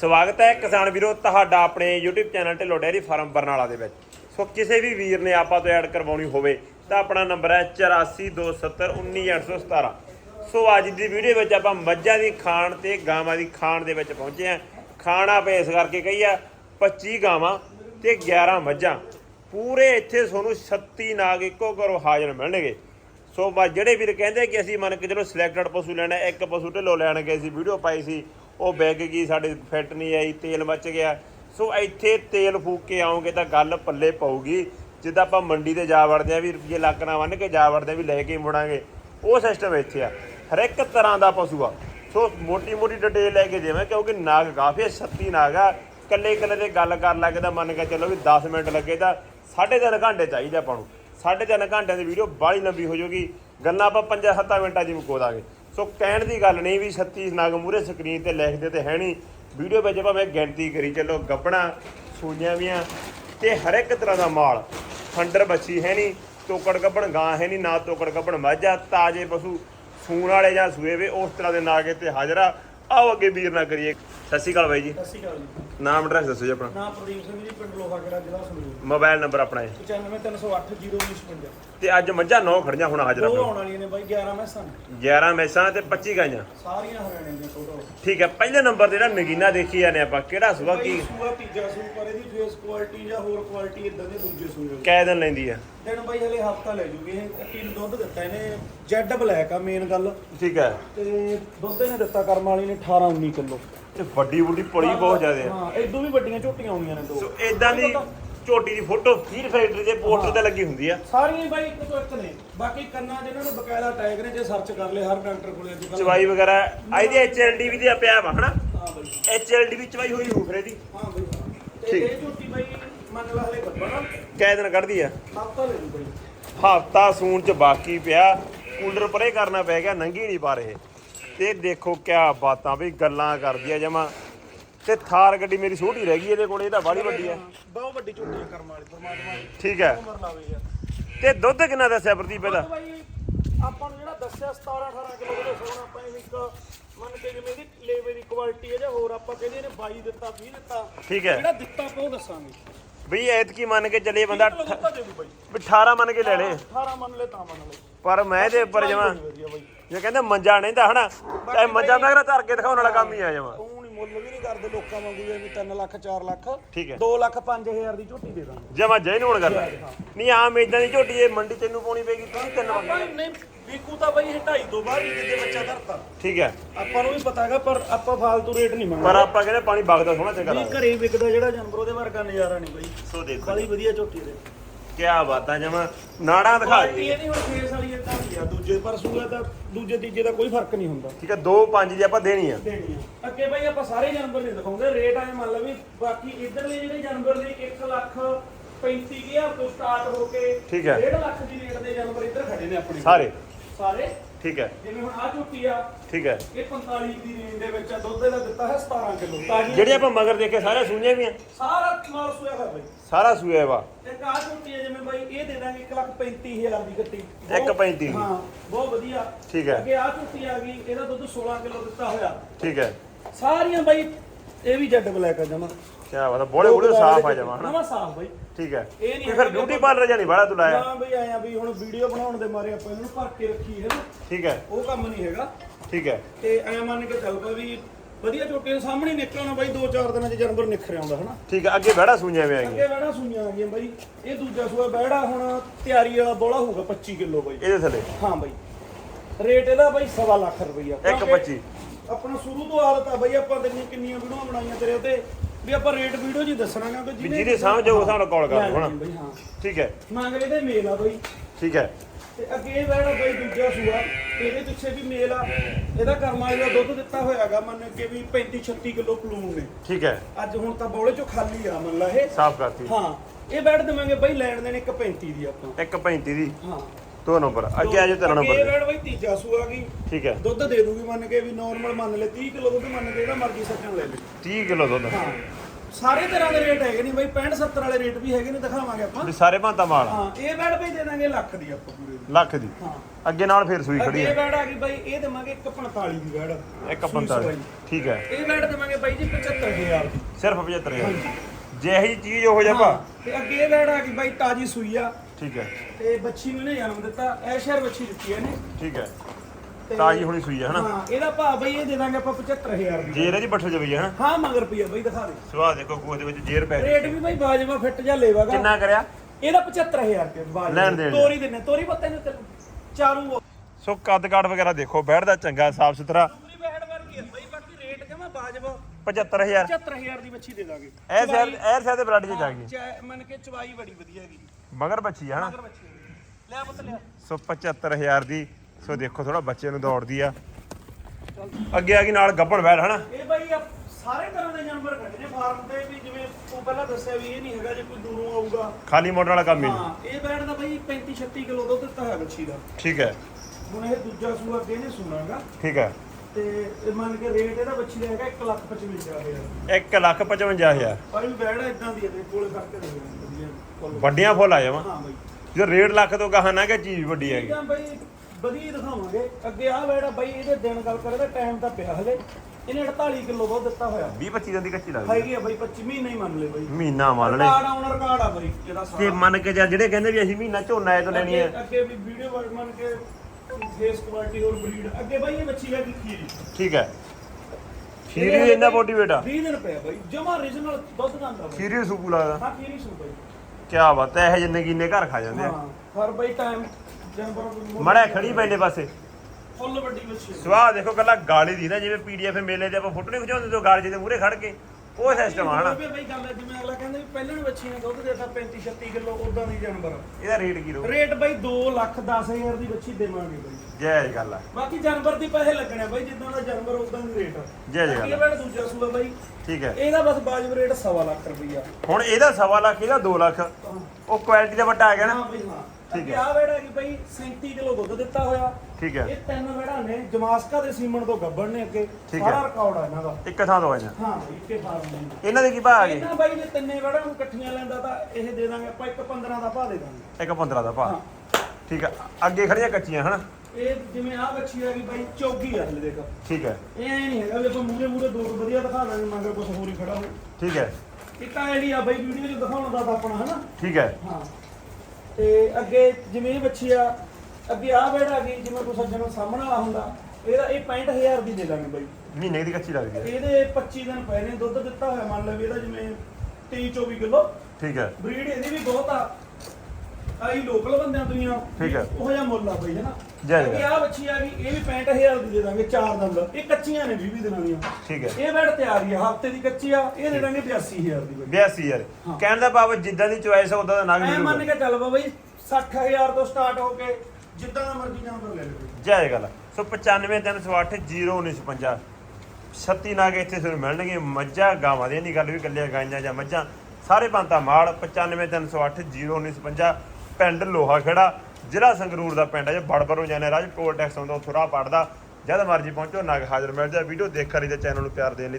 ਸਵਾਗਤ ਹੈ ਕਿਸਾਨ ਵੀਰੋ, ਤੁਹਾਡਾ ਆਪਣੇ YouTube channel Dhillon dairy farm Barnala ਦੇ ਵਿੱਚ। ਸੋ ਕਿਸੇ ਵੀ ਵੀਰ ਨੇ ਆਪਾਂ ਤੋਂ ਐਡ ਕਰਵਾਉਣੀ ਹੋਵੇ ਤਾਂ ਆਪਣਾ ਨੰਬਰ ਹੈ 8427191817 ਸੋ ਅੱਜ ਦੀ ਵੀਡੀਓ ਵਿੱਚ ਆਪਾਂ ਮੱਝਾਂ ਦੀ ਖਾਣ ਤੇ ਗਾਵਾਂ ਦੀ ਖਾਣ ਦੇ ਵਿੱਚ ਪਹੁੰਚੇ ਆ ਖਾਣਾ ਆਪਾਂ ਇਸ ਕਰਕੇ ਕਹੀ ਆ 25 ਗਾਵਾਂ ਤੇ 11 ਮੱਝਾਂ। ਪੂਰੇ ਇੱਥੇ ਤੁਹਾਨੂੰ 36 ਨਾਗ ਇੱਕੋ ਕਰੋ ਹਾਜ਼ਰ ਮਿਲਣਗੇ। ਸੋ ਬਾ ਜਿਹੜੇ ਵੀਰ ਕਹਿੰਦੇ ਕਿ ਅਸੀਂ ਮੰਨ ਕੇ ਚਲੋ ਸਿਲੈਕਟਡ ਪਸ਼ੂ ਲੈਣਾ ਇੱਕ ਪਸ਼ੂ ਢਿੱਲੋਂ ਲੈਣ ਗਏ ਸੀ, ਵੀਡੀਓ ਪਾਈ ਸੀ। ਉਹ ਵਿਗ ਗਈ, ਸਾਡੇ ਫਿੱਟ ਨਹੀਂ ਆਈ, ਤੇਲ ਮੱਚ ਗਿਆ। ਸੋ ਇੱਥੇ ਤੇਲ ਫੂਕ ਕੇ ਆਉਂਗੇ ਤਾਂ ਗੱਲ ਪੱਲੇ ਪਊਗੀ। ਜਿੱਦਾਂ ਆਪਾਂ ਮੰਡੀ ਤੇ ਜਾ ਵੜਦੇ ਆ ਵੀ ਰੁਪਏ ਲੱਖ ਨਾ ਬੰਨ ਕੇ ਜਾ ਵੜਦੇ ਆ ਵੀ ਲੈ ਕੇ ਮੁੜਾਂਗੇ। ਉਹ ਸਿਸਟਮ ਇੱਥੇ ਆ। ਹਰ ਇੱਕ ਤਰ੍ਹਾਂ ਦਾ ਪਸ਼ੂ ਆ। ਸੋ ਮੋਟੀ ਮੋਟੀ ਡਿਟੇਲ ਲੈ ਕੇ ਜਿਵੇਂ ਕਿਉਂਕਿ ਨਾਗ ਕਾਫੀ 36 ਨਾਗ ਆ। ਕੱਲੇ ਕੱਲੇ ਤੇ ਗੱਲ ਕਰਨ ਲੱਗੇ ਤਾਂ ਮੰਨ ਕੇ ਚੱਲੋ ਵੀ 10 ਮਿੰਟ ਲੱਗੇ ਤਾਂ ਸਾਢੇ ਤਿੰਨ ਘੰਟੇ ਚਾਹੀਦੇ ਆਪਾਂ ਨੂੰ। ਸਾਢੇ ਤਿੰਨ ਘੰਟਿਆਂ ਦੀ ਵੀਡੀਓ ਬਾਹਲੀ ਲੰਬੀ ਹੋ ਜਾਊਗੀ। ਗੱਲਾਂ ਆਪਾਂ 5-7 ਮਿੰਟਾਂ 'ਚ ਹੀ ਮੁਕੋ ਦਾਂਗੇ। ਸੋ ਕਹਿਣ ਦੀ ਗੱਲ ਨਹੀਂ ਵੀ 36 ਨਾਗ ਮੂਰੇ ਸਕਰੀਨ ਤੇ ਲਿਖਦੇ ਤੇ ਹੈ ਨਹੀਂ। ਵੀਡੀਓ ਵਿੱਚ ਭਾਵੇਂ ਗਿਣਤੀ ਕਰੀ ਚੱਲੋ ਗੱਬਣਾ ਸੂਈਆਂ ਵੀਆਂ ਤੇ ਹਰ ਇੱਕ ਤਰ੍ਹਾਂ ਦਾ ਮਾਲ। ਫੰਡਰ ਬੱਚੀ ਹੈ ਨਹੀਂ, ਤੋਕੜ ਗੱਬਣ ਗਾਂ ਹੈ ਨਹੀਂ, ਨਾ ਤੋਕੜ ਗੱਬਣ ਮੱਝਾ, ਤਾਜੇ ਪਸ਼ੂ ਸੂਣ ਵਾਲੇ ਜਾਂ ਸੂਏ ਵੇ, ਉਸ ਤਰ੍ਹਾਂ ਦੇ ਨਾਗ ਇੱਥੇ ਹਾਜ਼ਰ। ਆ ਆਓ ਅੱਗੇ ਵੀਰ ਨਾ ਕਰੀਏ। ਸਤਿ ਸ਼੍ਰੀ ਅਕਾਲ ਬਾਈ ਜੀ। ਸਤਿ ਸ਼੍ਰੀ ਅਕਾਲ ਜੀ। ਨਾਮ ਐਡਰੈਸ ਦੱਸੋ ਜੀ ਆਪਣਾ। ਨਾਮ ਪ੍ਰਦੀਪ ਸਿੰਘ ਜੀ ਪਿੰਡ ਲੋਹਾ ਕਿਹੜਾ ਜ਼ਿਲ੍ਹਾ ਸੰਗਰੂਰ। ਮੋਬਾਈਲ ਨੰਬਰ ਆਪਣਾ ਜੀ। 9530801955 ਤੇ ਅੱਜ ਮੱਝਾਂ ਨੌ ਖੜੀਆਂ ਹੁਣ ਹਾਜ਼ਰ ਉਹ ਆਪਣੇ ਆਉਣ ਵਾਲੀਆਂ ਨੇ ਬਾਈ 11 ਮੈਸਾਂ ਨੇ। 11 ਮੈਸਾਂ ਤੇ 25 ਗਾਈਆਂ। ਸਾਰੀਆਂ ਹਰਿਆਣੇ ਦੀਆਂ ਟੋਟਲ ਠੀਕ ਹੈ ਪਹਿਲੇ ਨੰਬਰ ਤੇ ਜਿਹੜਾ ਨਗੀਨਾ ਦੇਖੀ ਜਾਂਦੇ ਆਪਾਂ ਕਿਹੜਾ ਸੁਭਾ ਕੀ? ਸੂਆ ਤੀਜਾ ਸੂ ਪਰ ਇਹਦੀ ਫੇਸ ਕੁਆਲਿਟੀ ਜਾਂ ਹੋਰ ਕੁਆਲਿਟੀ ਇਦਾਂ ਦੇ ਦੂਜੇ ਸੂਏ ਕੈ ਦਿਨ ਲੈਂਦੀ ਆ। ਦਿਨ ਬਾਈ ਹਲੇ ਹਫਤਾ ਲੈ ਜੂਗੀ ਇਹ। ਕਿਲੋ ਦੁੱਧ ਦਿੱਤਾ ਇਹਨੇ ਜੈਡ ਬਲੈਕ ਆ ਮੇਨ ਗੱਲ। ਠੀਕ ਹੈ। ਤੇ ਦੁੱਧ ਇਹਨੇ ਦਿੱਤਾ ਕਰਮ ਵਾਲੀ ਨੇ 18 19 ਕਿਲੋ। ਤੇ ਵੱਡੀ ਵੱਡੀ ਪਲੀ ਬਹੁਤ ਜ਼ਿਆਦੇ ਆ। ਹਾਂ ਇਦੋਂ ਵੀ ਵੱਡੀਆਂ ਝੋਟੀਆਂ ਆਉਂਦੀਆਂ ਨੇ ਦੋ। ਸੋ ਇਦਾਂ ਦੀ ਝੋਟੀ ਦੀ ਫੋਟੋ ਫੀਡ ਫੈਕਟਰੀ ਦੇ ਪੋਸਟਰ ਤੇ ਲੱਗੀ ਹੁੰਦੀ ਆ। ਸਾਰੀਆਂ ਹੀ ਬਾਈ ਇੱਕ ਤੋਂ ਇੱਕ ਨੇ। ਬਾਕੀ ਕੰਨਾਂ ਦੇ ਇਹਨਾਂ ਨੂੰ ਬਕਾਇਦਾ ਟੈਗ ਨੇ ਜੇ ਸਰਚ ਕਰ ਲਏ ਹਰ ਡਾਕਟਰ ਕੋਲੇ ਅੱਜ ਕੱਲ੍ਹ। ਚਵਾਈ ਵਗੈਰਾ ਇਹਦੀ ਐਚਐਲਡੀ ਵੀ ਦੀ ਪਿਆ ਵਾ ਹਨਾ? ਹਾਂ ਬਾਈ। ਐਚਐਲਡੀ ਵੀ ਚਵਾਈ ਹੋਈ ਹੋਊ ਫਿਰ ਇਹਦੀ। ਹਾਂ ਬਈ। ਹਾਂ। ਤੇ ਠੀਕ। ਇਹ ਝੋਟੀ ਬਈ ਮੰਨ ਲਾ ਹਲੇ ਗੱਬਣਾ ਕੈ ਦਿਨ ਕੱਢਦੀ ਆ। ਹਫਤਾ ਲੈ ਜੂ ਬਈ। ਹਫਤਾ ਸੂਣ ਚ ਬਾਕੀ ਪਿਆ। ਕੂਲਰ ਪਰੇ ਕਰਨਾ ਪੈ ਗਿਆ ਨੰਗੀ ਨਹੀਂ ਪਾ ਰਹੇ। ਤੇ ਦੇਖੋ ਕਿਆ ਬਾਤਾਂ ਵੀ ਗੱਲਾਂ ਕਰਦੀ ਆ ਜਮਾ। ਤੇ ਥਾਰ ਗੱਡੀ ਮੇਰੀ ਛੋਟੀ ਰਹਿ ਗਈ ਇਹਦੇ ਕੋਲ ਇਹ ਤਾਂ ਬਾੜੀ ਵੱਡੀ ਆ ਬਹੁਤ ਵੱਡੀ ਝੋਟੀ ਆ ਕਰਮ ਵਾਲੀ ਪਰਮਾਤਮਾ ਦੀ। ਠੀਕ ਹੈ। ਉਮਰ ਲਾਵੇ ਯਾਰ। ਤੇ ਦੁੱਧ ਕਿੰਨਾ ਦੱਸਿਆ ਪ੍ਰਦੀਪ ਇਹਦਾ? ਬਾਈ ਆਪਾਂ ਨੂੰ ਜਿਹੜਾ ਦੱਸਿਆ 17 18 ਕਿਲੋ ਦੇ ਸੋਨਾ ਆਪਾਂ ਇਹ ਇੱਕ ਮੰਨ ਕੇ ਜਿਵੇਂ ਇਹਦੀ ਲੇਵੇ ਦੀ ਕੁਆਲਿਟੀ ਹੈ ਜਾਂ ਹੋਰ ਆਪਾਂ ਕਹਿੰਦੇ ਇਹਨੇ 22 ਦਿੱਤਾ 20 ਦਿੱਤਾ। ਠੀਕ ਹੈ। ਜਿਹੜਾ ਦਿੱਤਾ ਆਪਾਂ ਉਹ ਦੱਸਾਂਗੇ। ਬਈ ਐਤਕੀ ਮੰਨ ਕੇ ਚੱਲੇ ਬੰਦਾ ਕਿਲੋ ਦੁੱਧ ਤਾਂ ਦੇ ਦੂ ਬਾਈ। ਵੀ 18 ਮੰਨ ਕੇ ਲੈ ਲੇ। 18 ਮੰਨ ਲੈ ਤਾਂ ਮੰਨ ਲੈ ਪਰ ਮੈਂ ਦੇ ਉੱਪਰ ਜਮਾ ਬਾਈ ਜੇ ਕਹਿੰਦੇ ਮੰਜਾ ਨਹੀਂ ਤਾਂ ਹਨਾ ਚਾਹੇ ਮੰਜਾ ਕਿਹੜਾ ਧਰ ਕੇ ਦਿਖਾਉਣ ਵਾਲਾ ਕੰਮ ਹੀ ਆ ਜਮਾ ਤੂੰ ਨਹੀਂ ਮੁੱਲ ਵੀ ਨਹੀਂ ਕਰਦੇ ਲੋਕਾਂ ਵਾਂਗੂ ਜਿਵੇਂ 3 ਲੱਖ 4 ਲੱਖ ਠੀਕ ਹੈ। 2 ਲੱਖ 5000 ਦੀ ਝੋਟੀ ਦੇ ਦਾਂਗੇ। ਜਮਾ ਜੈਨ ਹੋਣ ਗੱਲ ਨਹੀਂ ਆਮ ਇਦਾਂ ਦੀ ਝੋਟੀ ਇਹ ਮੰਡੀ ਤੈਨੂੰ ਪਾਉਣੀ ਪੈਗੀ ਤੂੰ ਵੀ ਤਿੰਨ ਆਪਾਂ ਨਹੀਂ ਵੀਕੂ ਤਾਂ ਬਾਈ ਢਾਈ ਤੋਂ ਬਾਅਦ ਹੀ ਜਿੱਦੇ ਬੱਚਾ ਧਰਤਾ। ਠੀਕ ਹੈ। ਆਪਾਂ ਨੂੰ ਵੀ ਪਤਾ ਹੈਗਾ ਪਰ ਆਪਾਂ ਫਾਲਤੂ ਰੇਟ ਨਹੀਂ ਪਰ ਮੰਗਦੇ ਆਪਾਂ ਕਹਿੰਦੇ ਪਾਣੀ ਵਗਦਾ ਸੋਹਣਾ ਚੰਗਾ ਵੀ ਲੱਗਦਾ। ਘਰੇ ਵਿਕਦਾ ਜਿਹੜਾ ਜਾਨਵਰ ਉਹਦੇ ਵਰਗਾ ਨਜ਼ਾਰਾ ਨਹੀਂ ਬਾਈ। ਸੋ ਦੇਖੋ ਬੜੀ ਵਧੀਆ ਝੋਟੀ ਦੇ। ਕੀ ਬਾਤਾਂ ਜਮਾ ਨਾੜਾਂ ਦਿਖਾ ਕੁਆਲਿਟੀ ਦੇ ਇਹਦੀ ਹੁਣ ਫੇਸ ਵਾਲੀ ਇਦਾਂ ਦੀ ਆ ਦੂਜੇ ਪਰ ਸੂਆ ਦਾ ਦੂਜੇ ਤੀਜੇ ਦਾ ਕੋਈ ਫ਼ਰਕ ਨਹੀਂ ਹੁੰਦਾ। ਠੀਕ ਹੈ 2 5 ਦੀ ਆਪਾਂ ਦੇਣੀ ਆ। ਦੇਣੀ ਆ। ਅੱਗੇ ਬਾਈ ਆਪਾਂ ਸਾਰੇ ਜਾਨਵਰ ਨਹੀਂ ਦਿਖਾਉਂਦੇ ਰੇਟ ਆਏ ਮੰਨ ਲਓ ਵੀ ਬਾਕੀ ਇਧਰਲੇ ਜਿਹੜੇ ਜਾਨਵਰ ਨੇ 1 ਲੱਖ 35000 ਤੋਂ ਸਟਾਰਟ ਹੋ ਕੇ ਠੀਕ ਹੈ। 1.5 ਲੱਖ ਦੀ ਰੇਟ ਦੇ ਜਾਨਵਰ ਇੱਧਰ ਖੜੇ ਨੇ ਆਪਣੇ ਕੋਲ। ਸਾਰੇ। ਸਾਰੇ? ਠੀਕ ਹੈ। ਜਿਵੇਂ ਹੁਣ ਆ ਝੋਟੀ ਆ ਠੀਕ ਹੈ। ਇਹ 45 ਦੀ ਰੇਂਜ ਦੇ ਵਿੱਚ ਆ ਦੁੱਧ ਇਹਦਾ ਦਿੱਤਾ ਹੈ 17 ਕਿਲੋ। ਤਾਜੀ ਜਿਹੜੇ ਆਪਾਂ ਮਗਰ ਦੇਖੇ ਸਾਰੇ ਸੂਈਆਂ ਵੀ ਆ। ਸਾਰਾ ਮਾਲ ਸੋਇਆ ਹੋਇਆ ਬਾਈ। ਸਾਰਾ ਸੂਇਆ ਵਾ। ਇੱਕ ਆ ਝੋਟੀ ਹੈ ਜਿਵੇਂ ਬਾਈ ਇਹ ਦੇ ਦਾਂਗੇ 1 ਲੱਖ 35000 ਦੀ ਗੱਟੀ। ਇੱਕ ਪੈਂਤੀ। ਦੀ। ਹਾਂ ਬਹੁਤ ਵਧੀਆ। ਠੀਕ ਹੈ। ਅੱਗੇ ਆ ਝੋਟੀ ਆ ਗਈ ਇਹਦਾ ਦੁੱਧ 16 ਕਿਲੋ ਦਿੱਤਾ ਹੋਇਆ। ਠੀਕ ਹੈ। ਸਾਰੀਆਂ ਬਾਈ ਇਹ ਵੀ ਜੈਡ ਬਲੈਕ ਆ ਜਮਾ। ਕੀ ਬਾਤ ਬੋਲੇ ਬੋਲੇ ਸਾਫ਼ ਆ ਜਮਾ ਹਨਾ? ਨਵਾਂ ਸਾਫ਼ ਬਾਈ। ਠੀਕ ਹੈ। ਇਹ ਨਹੀਂ ਫਿਰ ਬਿਊਟੀ ਪਾਰਲਰ ਜਾਂ ਨਹੀਂ ਬਾੜਾ ਤੂੰ ਲਾਇਆ ਨਾ ਬਈ ਆਇਆ ਵੀ ਹੁਣ ਵੀਡੀਓ ਬਣਾਉਣ ਦੇ ਮਾਰੇ ਆਪਾਂ ਇਹਨੂੰ ਭਰ ਕੇ ਰੱਖੀ ਹੈ ਨਾ। ਠੀਕ ਹੈ। ਉਹ ਕੰਮ ਨਹੀਂ ਹੈਗਾ। ਠੀਕ ਹੈ। ਤੇ ਐ ਮੰਨ ਕੇ ਚੱਲ ਪਾ ਵੀ ਵਧੀਆ ਝੋਟੀ ਦੇ ਸਾਹਮਣੇ ਨਿਕਲਣਾ ਬਾਈ 2-4 ਦਿਨਾਂ 'ਚ ਜਾਨਵਰ ਨਿਖਰ ਆਉਂਦਾ ਹਨਾ? ਠੀਕ ਹੈ ਅੱਗੇ ਬੜਾ ਸੂਈਆਂ ਵੀ ਆ ਗਈਆਂ ਅੱਗੇ ਬਹਿੜਾ ਸੂਈਆਂ ਆ ਗਈਆਂ ਬਾਈ। ਇਹ ਦੂਜਾ ਸੂਆ ਬਹਿੜਾ ਹੁਣ ਤਿਆਰੀ ਵਾਲਾ ਬੋਲਾ ਹੋਊਗਾ 25 ਕਿਲੋ ਬਾਈ। ਇਹਦੇ ਥੱਲੇ? ਹਾਂ ਬਾਈ। ਰੇਟ ਇਹਦਾ ਬਾਈ ਸਵਾ ਲੱਖ ਰੁਪਈਆ। ਇੱਕ ਕਿਉਂਕਿ 25 ਆਪਣਾ ਸ਼ੁਰੂ ਤੋਂ ਆਦਤ ਆ ਬਾਈ ਆਪਾਂ ਤੈਨੂੰ ਕਿੰਨੀਆਂ ਵੀਡੀਓਆਂ ਬਣਾਈਆਂ ਤੇਰੇ ਉਤੇ। ਵੀ ਆਪਾਂ ਰੇਟ ਵੀਡੀਓ ਹੀ ਦੱਸਣਾ ਕਿਉਂਕਿ ਵੀ ਜਿਹਦੇ ਉਸ ਹਿਸਾਬ ਨਾਲ ਕਾਲ ਕਰ ਬਾਈ ਹਾਂ। ਠੀਕ ਹੈ। ਮੰਗ ਇਹਦੇ ਮੇਲ ਆ ਬਾਈ। ਠੀਕ ਹੈ। ਤੇ ਅੱਗੇ ਬਹਿੜਾ ਬਾਈ ਦੂਜਾ ਸੂਆ ਇਹਦੇ ਪਿੱਛੇ ਵੀ ਮੇਲ ਆ। ਇਹਦਾ ਕਰਮਾ ਦਾ ਦੁੱਧ ਦਿੱਤਾ ਹੋਇਆਗਾ ਮੰਨ ਕੇ ਵੀ 35 36 ਕਿਲੋ ਪਲੂਨ ਨੇ। ਠੀਕ ਹੈ। ਅੱਜ ਹੁਣ ਤਾਂ ਬੋਲੇ ਚੋਂ ਖਾਲੀ ਆ ਮੰਨ ਲਾ ਇਹ। ਸਾਫ਼ ਕਰਤੀ। ਹਾਂ ਇਹ ਬੈਠ ਦੇਵਾਂਗੇ ਬਾਈ ਲੈਣ ਦੇਣ ਇੱਕ 35 ਦੀ ਆਪਾਂ। ਇੱਕ 35 ਦੀ। ਹਾਂ। ਦੋ ਨੰਬਰ ਅੱਗੇ ਆ ਜਾ ਤੇਰਾ ਅੱਗੇ ਇਹ ਨੰਬਰ ਬਾਈ ਤੀਜਾ ਸੂਆ ਗਈ। ਠੀਕ ਹੈ। ਦੁੱਧ ਦੇ ਦੂਗੀ ਮੰਨ ਕੇ ਵੀ ਨਾਰਮਲ ਮੰਨ ਲੈ 30 ਕਿਲੋ ਦੁੱਧ ਮੰਨ ਕੇ ਇਹਦਾ ਮਰਜ਼ੀ ਸੱਜਣ ਲੈ ਲੈ 30 ਕਿਲੋ ਦੁੱਧ। ਹਾਂ। ਸਾਰੇ ਤਰ੍ਹਾਂ ਦੇ ਰੇਟ ਹੈਗੇ ਨਹੀਂ ਬਾਈ 65 70 ਵਾਲੇ ਰੇਟ ਵੀ ਹੈਗੇ ਨੇ ਦਿਖਾਵਾਂਗੇ ਆਪਾਂ। ਵੀ ਸਾਰੇ ਭਾਂਤਾ ਮਾਲ। ਹਾਂ ਇਹ ਬੈਡ ਬਈ ਦੇ ਦਾਂਗੇ ਲੱਖ ਦੀ ਆਪਾਂ ਪੂਰੇ ਦੀ। ਲੱਖ ਦੀ। ਹਾਂ। ਅੱਗੇ ਨਾਲ ਫੇਰ ਸੂਈ ਅੱਗੇ ਖੜੀ ਇਹ ਹੈ ਬੈਡ ਆ ਗਈ ਬਾਈ ਇਹ ਦੇਵਾਂਗੇ 145 ਦੀ ਬੈਡ। ਇੱਕ 45 ਠੀਕ ਹੈ। ਇਹ ਬੈਡ ਦੇਵਾਂਗੇ ਬਾਈ ਜੀ 75000 ਦੀ। ਸਿਰਫ 75000 ਜੇ ਇਹੀ ਚੀਜ਼ ਉਹ ਜਿਹਾ ਭਾ। ਤੇ ਅੱਗੇ ਇਹ ਬੈਡ ਆ ਗਈ ਬਾਈ ਤਾਜੀ ਸੂਈ ਆ। ਠੀਕ ਹੈ। ਤੇ ਬੱਚੀ ਨੂੰ ਇਹਨੇ ਜਨਮ ਦਿੱਤਾ ਐ ਸ਼ਹਿਰ ਬੱਚੀ ਦਿੱਤੀ ਇਹਨੇ। ਠੀਕ ਹੈ। ਤੇ- ਤਾਜੀ ਹੁਣੀ ਸੂਈ ਹੈ ਹਨਾ? ਹਾਂ ਇਹਦਾ ਭਾਅ ਬਈ ਇਹ ਦੇ ਦਾਂਗੇ ਆਪਾਂ 75000 ਦੀ ਜੇਰ ਇਹਦੀ ਬੱਠਲ ਜਵਈ ਹੈ ਹਨਾ? ਹਾਂ ਮਗਰ ਪਈਆ ਬਈ ਦਿਖਾ ਦੇ। ਸੁਆਹ ਦੇਖੋ ਕੋਹ ਦੇ ਵਿੱਚ ਜੇਰ ਪੈ। ਰੇਟ ਵੀ ਬਈ ਬਾਜਵਾ ਫਿੱਟ ਜਾਂ ਲੇਵਾਗਾ ਕਿੰਨਾ ਕਰਿਆ? ਇਹਦਾ 75000 ਰੁਪਏ ਬਾਜਵਾ। ਦੇਣ। ਤੋਰੀ ਦਿੰਨੇ ਤੋਰੀ ਪੱਤੇ ਨੂੰ ਤੇ ਚਾਰੂ ਸੋ ਕੱਦ ਕਾਠ ਵਗੈਰਾ ਦੇਖੋ ਬੈਠਦਾ ਚੰਗਾ ਸਾਫ਼ ਸੁਥਰਾ ਪੂਰੀ ਵਰਗੀ ਬਈ ਬਾਕੀ ਰੇਟ ਜਮਾ ਬਾਜਵਾ 75000 75000 ਦੀ ਬੱਚੀ ਦੇ ਦਾਂਗੇ। ਐ ਸੈਲ ਐ ਸੈਲ ਦੇ ਬਲੱਡ ਚ ਜਾ ਗਈ ਚਾ- ਮੰਨ ਕੇ ਚਵਾਈ ਬੜੀ ਵਧੀਆ ਹੈਗੀ। ਮਗਰ ਬੱਚੀ ਹੈ ਹਨਾ ਮਗਰ ਬੱਚੀ ਹੈਗੀ। ਲੈ ਪੁੱਤ ਲਿਆ। ਸੋ 75000 ਦੀ। ਸੋ ਦੇਖੋ ਥੋੜਾ ਬੱਚੇ ਨੂੰ ਦੌੜਦੀ ਆ। ਅੱਗੇ ਆ ਗਈ ਨਾਲ ਗੱਬੜ ਬੈਠ ਹਨਾ? ਇਹ ਬਾਈ ਆ ਸਾਰੇ ਤਰ੍ਹਾਂ ਦੇ ਜਾਨਵਰ ਖੜੇ ਨੇ ਫਾਰਮ ਤੇ ਵੀ ਜਿਵੇਂ ਤੂੰ ਪਹਿਲਾਂ ਦੱਸਿਆ ਵੀ ਇਹ ਨਹੀਂ ਹੈਗਾ ਜੇ ਕੋਈ ਦੂਰੋਂ ਆਊਗਾ। ਖਾਲੀ ਮੋਟਰ ਵਾਲਾ ਕੰਮ ਹੀ ਨਹੀਂ। ਹਾਂ ਇਹ ਬੈਡ ਦਾ ਬਾਈ 35 36 ਕਿਲੋ ਦੁੱਧ ਦਿੱਤਾ ਹੈ ਬੱਚੀ ਦਾ। ਠੀਕ ਹੈ। ਹੁਣ ਇਹ ਦੂਜਾ ਸੂਆ ਅੱਗੇ ਨੇ ਸੁਣਾਗਾ ਠੀਕ ਹੈ। ਤੇ ਇਹ ਮੰਨ ਕੇ ਰੇਟ ਇਹਦਾ ਬੱਚੀ ਦਾ ਹੈਗਾ 1 ਲੱਖ 55000 1 ਲੱਖ 55000 ਪਰ ਵੀ ਬੈਡ ਇਦਾਂ ਦੀ ਹੈ ਤੇ ਕੋਲੇ ਕਰਕੇ ਦੇ ਦੇਣਾ ਵਧੀਆ ਫੁੱਲ। ਵੱਡੀਆਂ ਫੁੱਲ ਆ ਜਾਵਾਂ ਹਾਂ ਬਾਈ। ਜੇ ਰੇਟ ਲੱਖ ਤੋਂ ਕਹਾ ਨਾ ਕਿ ਚੀਜ਼ ਵੱਡੀ ਹੈਗੀ। ਇਦਾਂ ਬਾਈ ਵਧੀਆ ਹੀ ਦਿਖਾਵਾਂਗੇ। ਅੱਗੇ ਆ ਬੈਡ ਆ ਬਾਈ ਇਹਦੇ ਦਿਨ ਗੱਲ ਕਰੇ ਤਾਂ ਟਾਈਮ ਤਾਂ ਪਿਆ ਹਲੇ ਇਹਨੇ 48 ਕਿਲੋ ਦੁੱਧ ਦਿੱਤਾ ਹੋਇਆ। 20 25 ਦਿਨ ਦੀ ਕੱਚੀ ਲੱਗਦੀ। ਹੈਗੀ ਆ ਬਾਈ 25 ਮਹੀਨੇ ਹੀ ਮੰਨ ਲੈ ਬਾਈ। ਮਹੀਨਾ ਮੰਨ ਲੈ। ਕਾਰਡ ਆਉਣਰ ਕਾਰਡ ਆ ਬਾਈ ਜਿਹੜਾ ਤੇ ਮੰਨ ਕੇ ਜਿਹੜੇ ਕਹਿੰਦੇ ਵੀ ਅਸੀਂ ਮਹੀਨਾ ਝੋਨਾ ਇਹ ਤੋਂ ਲੈਣੀ ਹੈ। ਅੱਗੇ- ਅੱਗੇ ਵੀ ਵੀਡੀਓ ਵਰਡ ਮੰਨ ਕੇ ਫੇਸ ਕੁਆਲਿਟੀ ਹੋਰ ਬਰੀਡ ਅੱਗੇ ਬਾਈ ਇਹ ਬੱਚੀ ਹੈ ਕਿ ਖੀਰੀ। ਠੀਕ ਹੈ। ਖੀਰੀ ਵੀ ਇੰਨਾ ਮੋਟੀ ਬੇਟਾ 20 ਦਿਨ ਪਿਆ ਬਾਈ। ਜਮਾ ਰੀਜਨਲ ਦੁੱਧ ਦਿੰਦਾ ਬਾਈ। ਖੀਰੀ ਸੂਪੂ ਲੱਗਦਾ ਹਾਂ ਖੀਰੀ ਸੂ ਬਾਈ। ਕੀ ਬਾਤ ਹੈ ਇਹ ਜਿੰਨੇ ਨੇ ਘਰ ਖਾ ਜਾਂਦੇ ਆ। ਹਾਂ ਹਰ ਬਾਈ ਟਾਈਮ ਜਾਨਵਰ ਮੜਾ ਖੜੀ ਪੈਂਦੇ ਪਾਸੇ। ਫੁੱਲ ਵੱਡੀ ਬੱਚੀ ਹੈ। ਸਵਾਹ ਦੇਖੋ ਕੱਲਾ ਗਾਲੀ ਦੀ ਨਾ ਜਿਵੇਂ ਪੀਡੀਐਫ ਮੇਲੇ ਤੇ ਆਪਾਂ ਫੋਟੋ ਨਹੀਂ ਖਿਚਾਉਂਦੇ ਤੋਂ ਗਾਲੀ ਜੀ ਦੇ ਮੂਹਰੇ ਖੜ ਕੇ। ਉਹ ਸਿਸਟਮ ਆ ਹਨਾ? ਇਹ ਬਈ ਗੱਲ ਹੈ ਜਿਵੇਂ ਅਗਲਾ ਕਹਿੰਦਾ ਵੀ ਪਹਿਲਾਂ ਵੀ ਬੱਚੀ ਨੇ ਦੁੱਧ ਦੇਤਾ 35 36 ਕਿਲੋ ਉਦਾਂ ਦੀ ਜਾਨਵਰ ਇਹਦਾ ਰੇਟ ਕੀ ਰਹੂ? ਰੇਟ ਬਾਈ 2 ਲੱਖ 10000 ਦੀ ਬੱਚੀ ਦੇਵਾਂਗੇ ਬਾਈ। ਜੈ ਗੱਲ ਆ। ਬਾਕੀ ਜਾਨਵਰ ਦੀ ਪੈਸੇ ਲੱਗਣੇ ਬਾਈ ਜਿੱਦਾਂ ਦਾ ਜਾਨਵਰ ਉਦਾਂ ਦੀ ਰੇਟ ਜੈ ਜੈ ਗੱਲ ਇਹ ਆ। ਬੜਾ ਦੂਜਾ ਸੂਆ ਬਾਈ ਠੀਕ ਹੈ। ਇਹਦਾ ਬਸ ਬਾਜਬ ਰੇਟ 1.5 ਲੱਖ ਰੁਪਈਆ। ਹੁਣ ਇਹਦਾ ਸਵਾ ਲੱਖ ਇਹਦਾ 2 ਲੱਖ। ਉਹ ਕੁਆਲਿਟੀ ਦਾ ਵੱਡਾ ਆ ਗਿਆ ਨਾ। ਹਾਂ ਬਈ ਹਾਂ। ਠੀਕ। ਹੈ। ਆ ਵੇੜਾ ਕਿ ਬਈ 37 ਕਿਲੋ ਦੁੱਧ ਦਿੱਤਾ ਹੋਇਆ। ਠੀਕ ਹੈ। ਇਹ ਤਿੰਨ ਵੇੜਾ ਨੇ ਜਮਾਸਕਾ ਦੇ ਸੀਮਨ ਤੋਂ ਗੱਬੜ ਨੇ ਅੱਗੇ। ਠੀਕ ਸਾਰਾ। ਰਿਕਾਰਡ ਆ ਇਹਨਾਂ ਦਾ। ਇੱਕ ਥਾਂ ਤੋਂ ਆਇਆ ਹਾਂ ਇੱਕੇ ਫਾਰਮ ਦੇ ਇਹਨਾਂ ਦੇ ਕੀ ਭਾਅ ਆ ਗਏ ਇਹਨਾਂ ਬਾਈ ਜੇ ਤਿੰਨੇ ਵੇੜਾ ਨੂੰ ਇਕੱਠੀਆਂ ਲੈਂਦਾ ਤਾਂ ਇਹ ਦੇ ਦਾਂਗੇ ਆਪਾਂ ਇੱਕ 15 ਦਾ ਭਾਅ ਦੇ ਦਾਂਗੇ। ਇੱਕ 15 ਦਾ ਭਾਅ। ਹਾਂ। ਠੀਕ ਹੈ ਅੱਗੇ ਖੜੀਆਂ ਕੱਚੀਆਂ ਹਨਾ? ਇਹ ਜਿਵੇਂ ਆ ਬੱਚੀ ਆ ਗਈ ਬਾਈ ਚੌਗੀ ਆ ਹਲੇ ਦੇਖ। ਠੀਕ ਹੈ। ਇਹ ਐ ਨਹੀਂ ਹੈਗਾ ਵੀ ਆਪਾਂ ਮੂਰੇ ਮੂਰੇ ਦੋ ਕੁ ਵਧੀਆ ਦਿਖਾ ਦਾਂਗੇ ਮਗਰ ਕੁਝ ਹੋਰ ਹੀ ਖੜਾ ਹੋ ਠੀਕ ਹੈ। ਇੱਕ ਆਈਡੀਆ ਬਾਈ ਵੀਡੀਓ 'ਚ ਦਿਖਾਉਣ ਦਾ ਤਾਂ ਆਪਣਾ ਹਨਾ? ਠੀਕ ਹੈ। ਹਾਂ। ਤੇ ਅੱਗੇ ਜਿਵੇਂ ਇਹ ਬੱਚੀ ਆ ਅੱਗੇ ਆ ਆ ਗਈ ਜਿਵੇਂ ਕੋਈ ਸੱਜਣ ਨੂੰ ਸਾਹਮਣੇ ਵਾਲਾ ਹੁੰਦਾ ਇਹਦਾ ਇਹ 65000 ਦੀ ਦੇ ਦਾਂਗੇ ਬਾਈ। ਮਹੀਨੇ ਦੀ ਕੱਚੀ ਲੱਗਦੀ ਹੈ। ਇਹਦੇ 25 ਦਿਨ ਪਏ ਨੇ ਦੁੱਧ ਦਿੱਤਾ ਹੋਇਆ ਮੰਨ ਲਓ ਇਹਦਾ ਜਿਵੇਂ 23 24 ਕਿਲੋ। ਠੀਕ ਹੈ। ਬਰੀਡ ਇਹਦੀ ਵੀ ਬਹੁਤ ਆ। ਆਈ ਲੋਕਲ ਬੰਦਿਆਂ ਦੁਨੀਆ ਠੀਕ ਹੈ। ਉਹ ਜਿਹਾ ਮੁੱਲ ਆ ਬਈ ਹੈਨਾ? ਜੈ ਜੈ। ਅੱਗੇ ਆ ਬੱਚੀ ਆ ਗਈ ਇਹ ਵੀ 65000 ਦੀ ਦੇ ਦਾਂਗੇ ਚਾਰ ਦੰਦ ਇਹ ਕੱਚੀਆਂ ਨੇ 20 ਦਿਨਾਂ ਦੀਆਂ। ਠੀਕ ਹੈ। ਇਹ ਬੈਡ ਤਿਆਰ ਹੀ ਆ ਹਫ਼ਤੇ ਦੀ ਕੱਚੀ ਆ ਇਹ ਦੇ ਦਾਂਗੇ 82000 ਦੀ ਬਈ। 82000 ਹਾਂ। ਕਹਿਣ ਦਾ ਭਾਵ ਜਿੱਦਾਂ ਦੀ ਚੁਆਇਸ ਹੈ ਉਦਾਂ ਦਾ ਨਾਗ ਐ ਮੰਨ ਮਿਲੂਗਾ ਕੇ ਚੱਲ ਬਈ 60000 ਤੋਂ ਸਟਾਰਟ ਹੋ ਕੇ ਜਿੱਦਾਂ ਦਾ ਮਰਜ਼ੀ ਜਾਨਵਰ ਲੈ ਲਓ ਜੈ ਗੱਲ। ਆ। ਸੋ 9538 0955 36 ਨਾਗ ਇੱਥੇ ਤੁਹਾਨੂੰ ਮਿਲਣਗੇ। ਮੱਝਾਂ, ਗਾਵਾਂ ਦੀ ਨਹੀਂ ਗੱਲ ਵੀ ਕੱਲੀਆਂ ਗਾਈਆਂ ਜਾਂ ਮੱਝਾਂ, ਸਾਰੇ ਬੰਤਾ ਮਾਲ। 9538 0955 ਪਿੰਡ ਲੋਹਾ ਖੇੜਾ ਜ਼ਿਲ੍ਹਾ ਸੰਗਰੂਰ ਦਾ ਪਿੰਡ ਹੈ। ਜੇ ਬੜਬਰੋਂ ਜਾਣੇ ਰਾਜ ਟੋਲ ਟੈਕਸ ਆਉਂਦਾ, ਉੱਥੋਂ ਰਾਹ ਪੜਦਾ। ਜਦ ਮਰਜ਼ੀ ਪਹੁੰਚੋ, ਨਾਗ ਹਾਜ਼ਰ ਮਿਲ ਜਾ ਵੀਡੀਓ ਦੇਖਣ ਲਈ ਤੇ ਚੈਨਲ ਨੂੰ ਪਿਆਰ ਦੇਣ ਲਈ